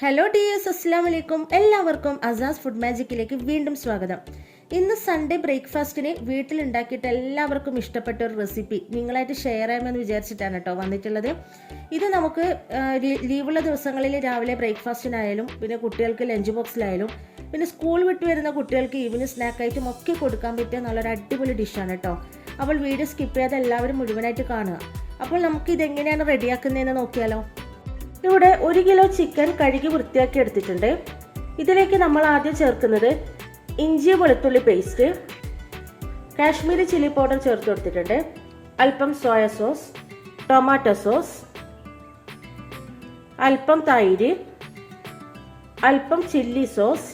Hello dears അസ്സാം വലൈക്കും എല്ലാവർക്കും അസാസ് ഫുഡ് മാജിക്കിലേക്ക് വീണ്ടും സ്വാഗതം. ഇന്ന് സൺഡേ ബ്രേക്ക്ഫാസ്റ്റിന് വീട്ടിലുണ്ടാക്കിയിട്ട് എല്ലാവർക്കും ഇഷ്ടപ്പെട്ട ഒരു റെസിപ്പി നിങ്ങളായിട്ട് ഷെയർ ചെയ്യാമെന്ന് വിചാരിച്ചിട്ടാണ് കേട്ടോ വന്നിട്ടുള്ളത്. ഇത് നമുക്ക് ലീവുള്ള ദിവസങ്ങളിൽ രാവിലെ ബ്രേക്ക്ഫാസ്റ്റിനായാലും പിന്നെ കുട്ടികൾക്ക് ലഞ്ച് ബോക്സിലായാലും പിന്നെ സ്കൂൾ വിട്ട് വരുന്ന കുട്ടികൾക്ക് ഈവനിങ് സ്നാക്കായിട്ടും ഒക്കെ കൊടുക്കാൻ പറ്റിയ നല്ലൊരു അടിപൊളി ഡിഷാണ് കേട്ടോ. അപ്പോൾ വീഡിയോ സ്കിപ്പ് ചെയ്യാതെ എല്ലാവരും മുഴുവനായിട്ട് കാണുക. അപ്പോൾ നമുക്ക് ഇതെങ്ങനെയാണ് റെഡിയാക്കുന്നതെന്ന് നോക്കിയാലോ. ഇവിടെ ഒരു കിലോ ചിക്കൻ കഴുകി വൃത്തിയാക്കി എടുത്തിട്ടുണ്ട്. ഇതിലേക്ക് നമ്മൾ ആദ്യം ചേർക്കുന്നത് ഇഞ്ചി വെളുത്തുള്ളി പേസ്റ്റ് കാശ്മീരി ചില്ലി പൗഡർ ചേർത്ത് കൊടുത്തിട്ടുണ്ട്. അല്പം സോയ സോസ് ടൊമാറ്റോ സോസ് അല്പം തൈര് അല്പം chilli sauce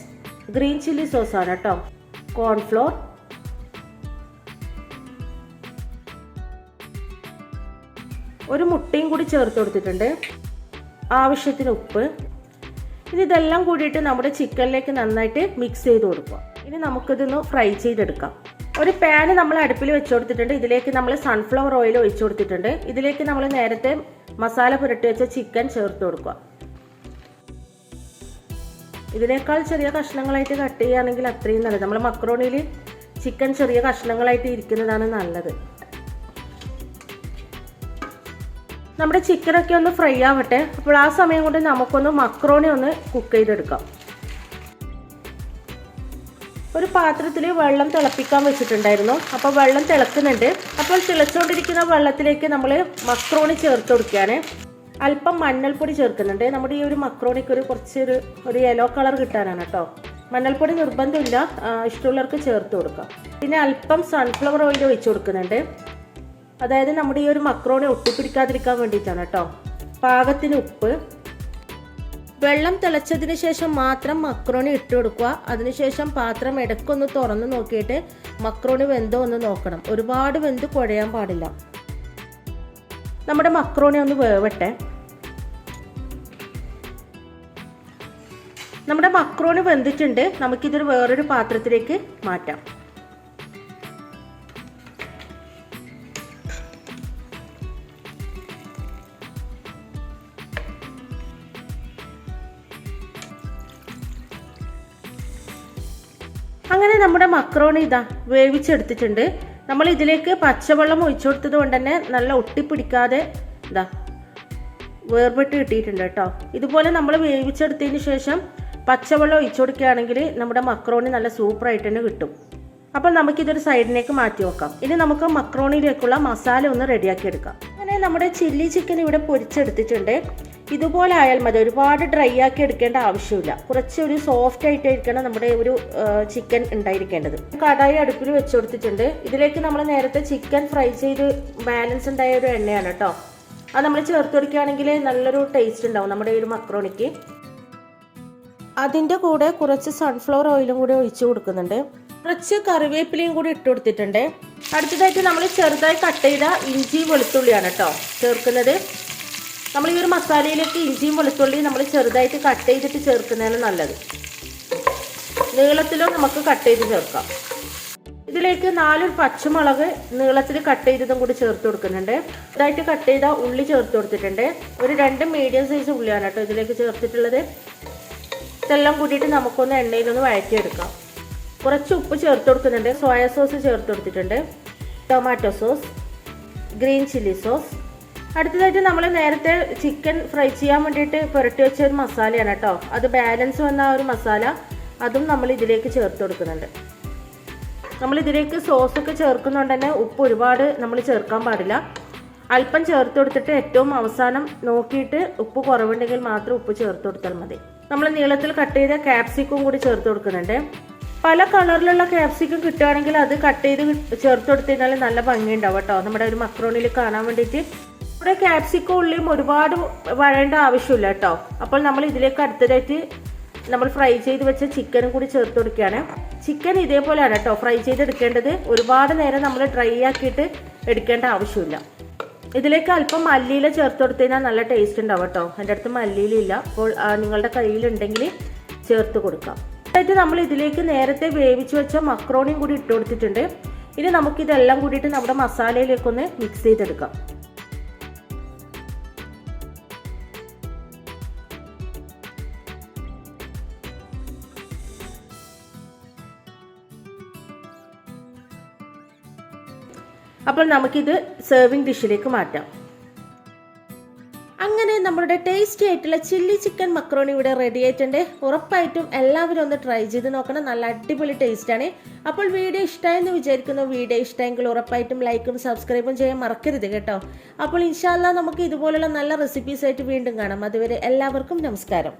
green chilli sauce ആണ് കേട്ടോ. കോൺഫ്ലോർ ഒരു മുട്ടയും കൂടി ചേർത്ത് കൊടുത്തിട്ടുണ്ട്. ആവശ്യത്തിന് ഉപ്പ്. ഇനി ഇതെല്ലാം കൂടിയിട്ട് നമ്മുടെ ചിക്കനിലേക്ക് നന്നായിട്ട് മിക്സ് ചെയ്ത് കൊടുക്കുക. ഇനി നമുക്കിതൊന്ന് ഫ്രൈ ചെയ്തെടുക്കാം. ഒരു പാന് നമ്മൾ അടുപ്പിൽ വെച്ച് കൊടുത്തിട്ടുണ്ട്. ഇതിലേക്ക് നമ്മൾ സൺഫ്ലവർ ഓയിൽ ഒഴിച്ചു കൊടുത്തിട്ടുണ്ട്. ഇതിലേക്ക് നമ്മൾ നേരത്തെ മസാല പുരട്ടി വെച്ച ചിക്കൻ ചേർത്ത് കൊടുക്കുക. ഇതിനേക്കാൾ ചെറിയ കഷ്ണങ്ങളായിട്ട് കട്ട് ചെയ്യുകയാണെങ്കിൽ അത്രയും നല്ലത്. നമ്മൾ മക്രോണിയിൽ ചിക്കൻ ചെറിയ കഷ്ണങ്ങളായിട്ട് ഇരിക്കുന്നതാണ് നല്ലത്. നമ്മുടെ ചിക്കനൊക്കെ ഒന്ന് ഫ്രൈ ആവട്ടെ. അപ്പോൾ ആ സമയം കൊണ്ട് നമുക്കൊന്ന് മക്രോണി ഒന്ന് കുക്ക് ചെയ്തെടുക്കാം. ഒരു പാത്രത്തിൽ വെള്ളം തിളപ്പിക്കാൻ വെച്ചിട്ടുണ്ടായിരുന്നു. അപ്പോൾ വെള്ളം തിളക്കുന്നുണ്ട്. അപ്പോൾ തിളച്ചുകൊണ്ടിരിക്കുന്ന വെള്ളത്തിലേക്ക് നമ്മൾ മക്രോണി ചേർത്ത് കൊടുക്കുകയാണ്. അല്പം മഞ്ഞൾപ്പൊടി ചേർക്കുന്നുണ്ട്. നമ്മുടെ ഈ ഒരു മക്രോണിക്ക് ഒരു കുറച്ചൊരു ഒരു യെല്ലോ കളർ കിട്ടാനാണ് കേട്ടോ. മഞ്ഞൾപ്പൊടി നിർബന്ധമില്ല. ഇഷ്ടമുള്ളവർക്ക് ചേർത്ത് കൊടുക്കാം. പിന്നെ അല്പം സൺഫ്ലവർ ഓയിൽ ഒഴിച്ചു കൊടുക്കുന്നുണ്ട്. അതായത് നമ്മുടെ ഈ ഒരു മക്രോണി ഒട്ടിപ്പിടിക്കാതിരിക്കാൻ വേണ്ടിയിട്ടാണ് കേട്ടോ. പാകത്തിന് ഉപ്പ്. വെള്ളം തിളച്ചതിന് ശേഷം മാത്രം മക്രോണി ഇട്ട് കൊടുക്കുക. അതിനുശേഷം പാത്രം ഇടയ്ക്കൊന്ന് തുറന്ന് നോക്കിയിട്ട് മക്രോണി വെന്തോ ഒന്ന് നോക്കണം. ഒരുപാട് വെന്ത് കുഴയാൻ പാടില്ല. നമ്മുടെ മക്രോണി ഒന്ന് വേവട്ടെ. നമ്മുടെ മക്രോണി വെന്തിട്ടുണ്ട്. നമുക്കിതൊരു വേറൊരു പാത്രത്തിലേക്ക് മാറ്റാം. അങ്ങനെ നമ്മുടെ മക്രോണി ഇതാ വേവിച്ചെടുത്തിട്ടുണ്ട്. നമ്മൾ ഇതിലേക്ക് പച്ചവെള്ളം ഒഴിച്ചു കൊടുത്തത് കൊണ്ട് തന്നെ നല്ല ഒട്ടിപ്പിടിക്കാതെ ഇതാ വേർപെട്ട് കിട്ടിയിട്ടുണ്ട് കേട്ടോ. ഇതുപോലെ നമ്മൾ വേവിച്ചെടുത്തതിന് ശേഷം പച്ചവെള്ളം ഒഴിച്ചു കൊടുക്കുകയാണെങ്കിൽ നമ്മുടെ മക്രോണി നല്ല സൂപ്പറായിട്ട് തന്നെ കിട്ടും. അപ്പോൾ നമുക്കിതൊരു സൈഡിലേക്ക് മാറ്റി വെക്കാം. ഇനി നമുക്ക് മക്രോണിയിലേക്കുള്ള മസാല ഒന്ന് റെഡിയാക്കി എടുക്കാം. അങ്ങനെ നമ്മുടെ ചില്ലി ചിക്കൻ ഇവിടെ പൊരിച്ചെടുത്തിട്ടുണ്ട്. ഇതുപോലെ ആയാൽ മതി. ഒരുപാട് ഡ്രൈ ആക്കി എടുക്കേണ്ട ആവശ്യമില്ല. കുറച്ച് ഒരു സോഫ്റ്റ് ആയിട്ടായിരിക്കണം നമ്മുടെ ഒരു ചിക്കൻ ഉണ്ടായിരിക്കേണ്ടത്. കടായി അടുപ്പിൽ വെച്ച് കൊടുത്തിട്ടുണ്ട്. ഇതിലേക്ക് നമ്മൾ നേരത്തെ ചിക്കൻ ഫ്രൈ ചെയ്ത് ബാലൻസ് ഉണ്ടായ ഒരു എണ്ണയാണ് കേട്ടോ അത് നമ്മൾ ചേർത്ത് കൊടുക്കുകയാണെങ്കിൽ നല്ലൊരു ടേസ്റ്റ് ഉണ്ടാവും നമ്മുടെ ഒരു മക്രോണിക്ക്. അതിന്റെ കൂടെ കുറച്ച് സൺഫ്ലവർ ഓയിലും കൂടി ഒഴിച്ച് കൊടുക്കുന്നുണ്ട്. കുറച്ച് കറിവേപ്പിലയും കൂടി ഇട്ട് കൊടുത്തിട്ടുണ്ട്. അടുത്തതായിട്ട് നമ്മൾ ചെറുതായി കട്ട് ചെയ്ത ഇഞ്ചി വെളുത്തുള്ളിയാണ് കേട്ടോ ചേർക്കുന്നത്. നമ്മൾ ഈ ഒരു മസാലയിലേക്ക് ഇഞ്ചിയും വെളുത്തുള്ളിയും നമ്മൾ ചെറുതായിട്ട് കട്ട് ചെയ്തിട്ട് ചേർക്കുന്നതാണ് നല്ലത്. നീളത്തിലും നമുക്ക് കട്ട് ചെയ്ത് ചേർക്കാം. ഇതിലേക്ക് നാല് പച്ചമുളക് നീളത്തിൽ കട്ട് ചെയ്തതും കൂടി ചേർത്ത് കൊടുക്കുന്നുണ്ട്. ഇതായിട്ട് കട്ട് ചെയ്ത ഉള്ളി ചേർത്ത് കൊടുത്തിട്ടുണ്ട്. ഒരു രണ്ട് മീഡിയം സൈസ് ഉള്ളിയാണ് കേട്ടോ ഇതിലേക്ക് ചേർത്തിട്ടുള്ളത്. ഇതെല്ലാം കൂട്ടിയിട്ട് നമുക്കൊന്ന് എണ്ണയിലൊന്ന് വഴറ്റിയെടുക്കാം. കുറച്ച് ഉപ്പ് ചേർത്ത് കൊടുക്കുന്നുണ്ട്. സോയാ സോസ് ചേർത്ത് കൊടുത്തിട്ടുണ്ട്. Tomato sauce green chilli sauce അടുത്തതായിട്ട് നമ്മൾ നേരത്തെ ചിക്കൻ ഫ്രൈ ചെയ്യാൻ വേണ്ടിയിട്ട് പുരട്ടി വെച്ച ഒരു മസാലയാണ് കേട്ടോ. അത് ബാലൻസ് വന്ന ഒരു മസാല അതും നമ്മൾ ഇതിലേക്ക് ചേർത്ത് കൊടുക്കുന്നുണ്ട്. നമ്മൾ ഇതിലേക്ക് സോസൊക്കെ ചേർക്കുന്നുണ്ട് തന്നെ ഉപ്പ് ഒരുപാട് നമ്മൾ ചേർക്കാൻ പാടില്ല. അല്പം ചേർത്ത് കൊടുത്തിട്ട് ഏറ്റവും അവസാനം നോക്കിയിട്ട് ഉപ്പ് കുറവുണ്ടെങ്കിൽ മാത്രം ഉപ്പ് ചേർത്ത് കൊടുത്താൽ മതി. നമ്മൾ നീളത്തിൽ കട്ട് ചെയ്ത ക്യാപ്സിക്കും കൂടി ചേർത്ത് കൊടുക്കുന്നുണ്ട്. പല കളറിലുള്ള ക്യാപ്സിക്കം കിട്ടുകയാണെങ്കിൽ അത് കട്ട് ചെയ്ത് ചേർത്ത് കൊടുത്തു കഴിഞ്ഞാൽ നല്ല ഭംഗിയുണ്ടാവും കേട്ടോ. നമ്മുടെ ഒരു മക്രോണിൽ കാണാൻ വേണ്ടിയിട്ട് ഇവിടെ ക്യാപ്സിക്കോ ഉള്ളിയും ഒരുപാട് വഴേണ്ട ആവശ്യമില്ല കേട്ടോ. അപ്പോൾ നമ്മൾ ഇതിലേക്ക് അടുത്തതായിട്ട് നമ്മൾ ഫ്രൈ ചെയ്ത് വെച്ച ചിക്കനും കൂടി ചേർത്ത് കൊടുക്കുകയാണ്. ചിക്കൻ ഇതേപോലെയാണ് കേട്ടോ ഫ്രൈ ചെയ്തെടുക്കേണ്ടത്. ഒരുപാട് നേരം നമ്മൾ ഡ്രൈ ആക്കിയിട്ട് എടുക്കേണ്ട ആവശ്യമില്ല. ഇതിലേക്ക് അല്പം മല്ലിയില ചേർത്ത് കൊടുത്തു നല്ല ടേസ്റ്റ് ഉണ്ടാവും കേട്ടോ. എന്റെ അടുത്ത് മല്ലിയിലില്ല അപ്പോൾ നിങ്ങളുടെ കയ്യിലുണ്ടെങ്കിൽ ചേർത്ത് കൊടുക്കാം. എന്നിട്ട് നമ്മൾ ഇതിലേക്ക് നേരത്തെ വേവിച്ച് വെച്ച മക്രോണിയും കൂടി ഇട്ട് കൊടുത്തിട്ടുണ്ട്. ഇനി നമുക്കിതെല്ലാം കൂടിയിട്ട് നമ്മുടെ മസാലയിലേക്കൊന്ന് മിക്സ് ചെയ്തെടുക്കാം. അപ്പോൾ നമുക്കിത് സെർവിങ് ഡിഷിലേക്ക് മാറ്റാം. അങ്ങനെ നമ്മുടെ ടേസ്റ്റി ആയിട്ടുള്ള ചില്ലി ചിക്കൻ മക്രോണി ഇവിടെ റെഡി ആയിട്ടുണ്ട്. ഉറപ്പായിട്ടും എല്ലാവരും ഒന്ന് ട്രൈ ചെയ്ത് നോക്കണം. നല്ല അടിപൊളി ടേസ്റ്റാണ് അപ്പോൾ വീഡിയോ ഇഷ്ടമായെന്ന് വിചാരിക്കുന്നു. വീഡിയോ ഇഷ്ടമെങ്കിൽ ഉറപ്പായിട്ടും ലൈക്കും സബ്സ്ക്രൈബും ചെയ്യാൻ മറക്കരുത് കേട്ടോ. അപ്പോൾ ഇൻഷാല്ല നമുക്ക് ഇതുപോലുള്ള നല്ല റെസിപ്പീസ് ആയിട്ട് വീണ്ടും കാണാം. അതുവരെ എല്ലാവർക്കും നമസ്കാരം.